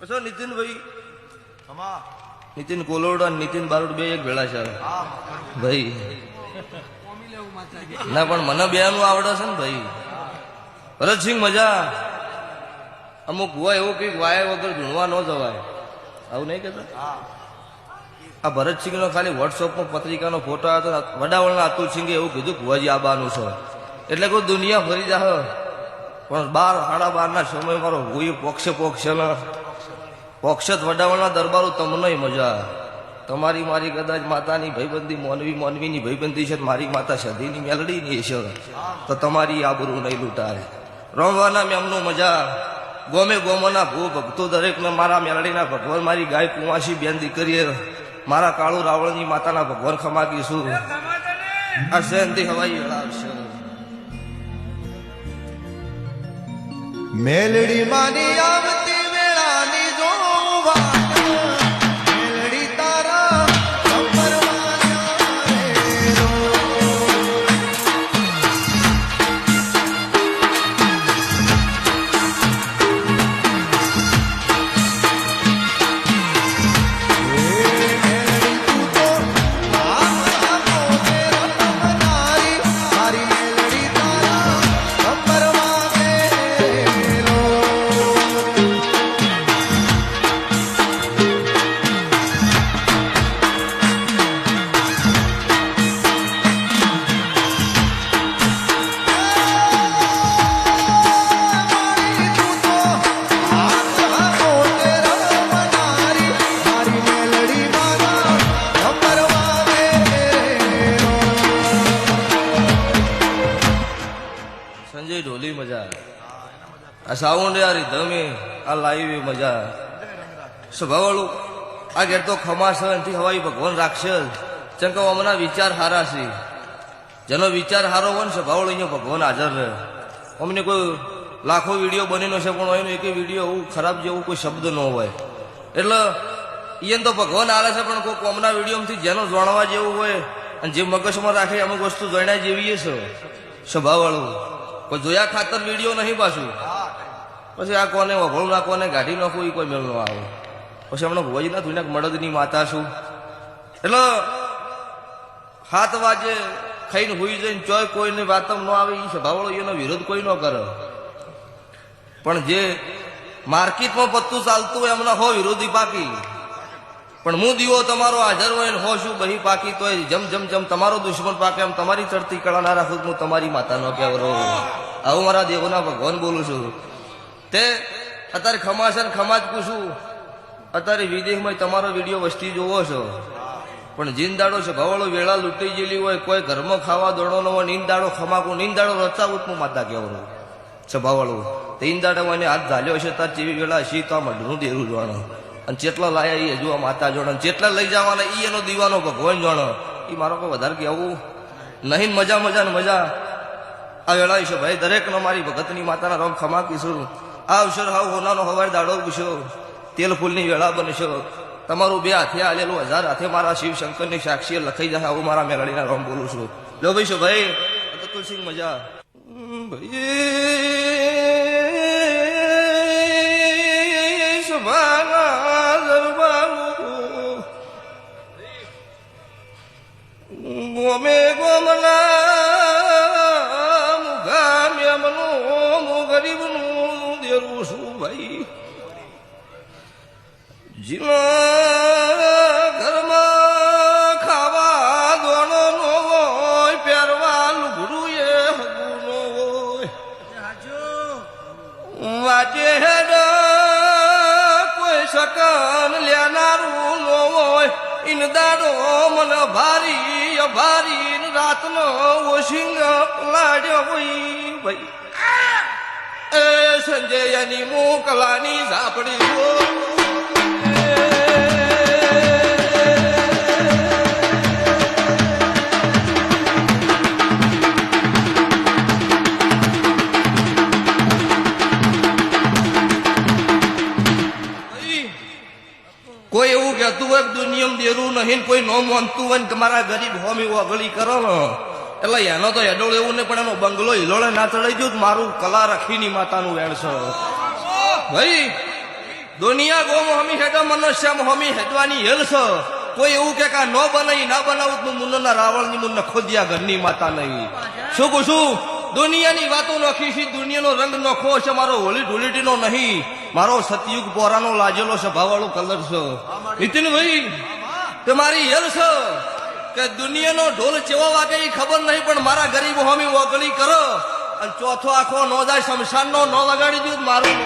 પછી નીતિનભાઈ? નીતિન કોલોડ અને નીતિન બારોડ બે એક ભેળા છે ભાઈ. ના પણ મને બે નું આવડે છે ને ભાઈ. ભરતસિંહ મજા. અમુક હોય એવું કંઈક વાય વગર ગુણવા ન જવાય. આવું નહીં કહેતા? આ ભરતસિંહ નો ખાલી વોટ્સઅપમાં પત્રિકાનો ફોટો હતો વડાવળના અતુલસિંહે એવું કીધું ભુવાજી આબાનું છે. એટલે કોઈ દુનિયા ફરી જાહ. પણ બાર સાડા બાર ના સમય મારો હોય પોક્ષે પોક્ષે પોક્ષત વડાવાના દરબારો, તમને મજા તમારી મારી કદાચ માતાની ભાઈબંધી મોનવી, મોનવીની ભાઈબંધી છે, મારી માતા સધીની મેલડીની છે. તો તમારી આબરૂ નહીં લૂંટારે રમવાના મેમનું મજા ગોમે ગોમોના ભૂ ભક્તો દરેકને મારા મેલડીના ભગવાન, મારી ગાય કુંવાસી બેન દીકરીએ, મારા કાળુ રાવણની માતાના ભગવાન ખમાગીશું આ શયંતી હવાઈ હળાવશે મેલડી માની આવતી સંજય ઢોલી મજા. આ સાઉન્ડ યાર ધમે, આ લાઈવ મજા. સ્વભાવવાળું, આ ઘેર તો ખમાશથી હવાઈ ભગવાન રાખશે કે હમણાં વિચાર હારા છે. જેનો વિચાર હારો હોય ને સ્વભાવવાળો અહીંયા ભગવાન હાજર રહે. અમને કોઈ લાખો વીડિયો બનેલો છે, પણ એનો એક વીડિયો એવું ખરાબ જેવું કોઈ શબ્દ ન હોય. એટલે એને તો ભગવાન આવે છે, પણ કોઈ કોમના વિડીયોમાંથી જેનો જાણવા જેવું હોય, અને જે મગજમાં રાખે અમુક વસ્તુ જાણ્યા જેવી છે. સ્વભાવવાળું. કોઈ જોયા ખાતર વીડિયો નહીં પાછું. પછી આ કોને વઘોળું ના કોને ગાઢી નાખું એ કોઈ મેળ ન આવે. પછી હમણાં ભુવાજી ના તું મડદની માતા છું. એટલે હાથ વાજે ખાઈને હોઈ જઈને ચોય કોઈને વાતમ ન આવે એ સ્વભાવળો એનો વિરોધ કોઈ ન કરે. પણ જે માર્કેટમાં પત્તું ચાલતું હોય એમના હો વિરોધી પાકી. પણ હું દીવો તમારો હાજર હોય ને હો શું બહી પાકી તોય જમ જમ જમ તમારો દુશ્મન પાકે એમ તમારી ચડતી કળા ના રાખું હું તમારી માતાનો રહું આવું મારા દેવોના ભગવાન બોલું છું. તે અત્યારે ખમાશે ખમા જ પૂછું. અત્યારે વિદેશમાં તમારો વીડિયો વસ્તી જોવો છો. પણ જીનદાડો છે ભવાળો વેળા લૂંટી ગયેલી હોય, કોઈ ઘરમાં ખાવા દોડો ન હોય નીંદાડો ખમાકું નીંદાડો રચાવું હું માતા કેવરો છે ભવાળું તે દાડા મને હાથ ઝાલ્યો છે, તાર જેવી વેળા શી તો આ મઢનું દેરું જોણો અને જેટલા લાયા એ હજુ માતા જોડે. જેટલા લઈ જવાના એ એનો દીવાનો ભગવાન જોણો એ મારો કોઈ વધારે કહેવું નહીં, મજા મજા ને મજા. આ વેળા છે ભાઈ દરેકનો મારી ભગતની માતાના રમ ખમાકીશું આ અવસર હાવ હોનાનો હવાય દાડો પૂછ્યો તેલ ફૂલની વેળા બનશો તમારું બે હાથે આલેલું હજાર હાથે મારા શિવ શંકરની સાક્ષીએ લખાઈ જાય આવું મારા મેલડીના રમ બોલું છું. જો ભાઈ શું ભાઈ? અતુલસિંહ મજા. ભાઈ ગોમે ગોમના મુગામ યમનું ગરીબનું દેરું છું ભાઈ. જીના ઘરમાં ખાવા દોણો નો હોય પહેરવા લુગડું એ હગું નો હોય. વાજે હેડ કોઈ સકન લેનારું નો હોય ઇન દાડો ભારી ભારી રાતનો ઓશિંગ લાડ્યો હોય ભાઈ એ સંજયની મોકલાની ઝાપડી દેરું નહીં કોઈ ન માનતું હોય ને કે મારા ગરીબ હોમી ઓગળી કરો ને. એટલે એનો તો એડોળ એવું નહીં, પણ એનો બંગલો હિલોળે ના ચડાઈ ગયો મારું કલા રખીની માતાનું વેણ છે. ભાઈ, દુનિયા ગોમ હમી હેડો, મનુષ્યમ હમી હેડવાની હેલ છે. કોઈ એવું કે કા ન બનાવી ના બનાવું તો મુન્નના રાવણની, મુન્ન ખોદિયા ઘરની માતા નહીં. શું કહું છું દુનિયાની વાતો નોખી છે, દુનિયાનો રંગ નોખો છે, મારો હોળી ધૂળેટીનો નહીં. મારો સતયુગ પોરાનો લાજેલો છે ભાવાળો કલર છે. નીતિનભાઈ તમારી હેલ છે, કે દુનિયાનો ઢોલ ચેવો વાગે એ ખબર નહીં, પણ મારા ગરીબ હોમી વગણી કરો. અને ચોથો આખો નો જાય શમશાન નો વગાડી દઉં મારું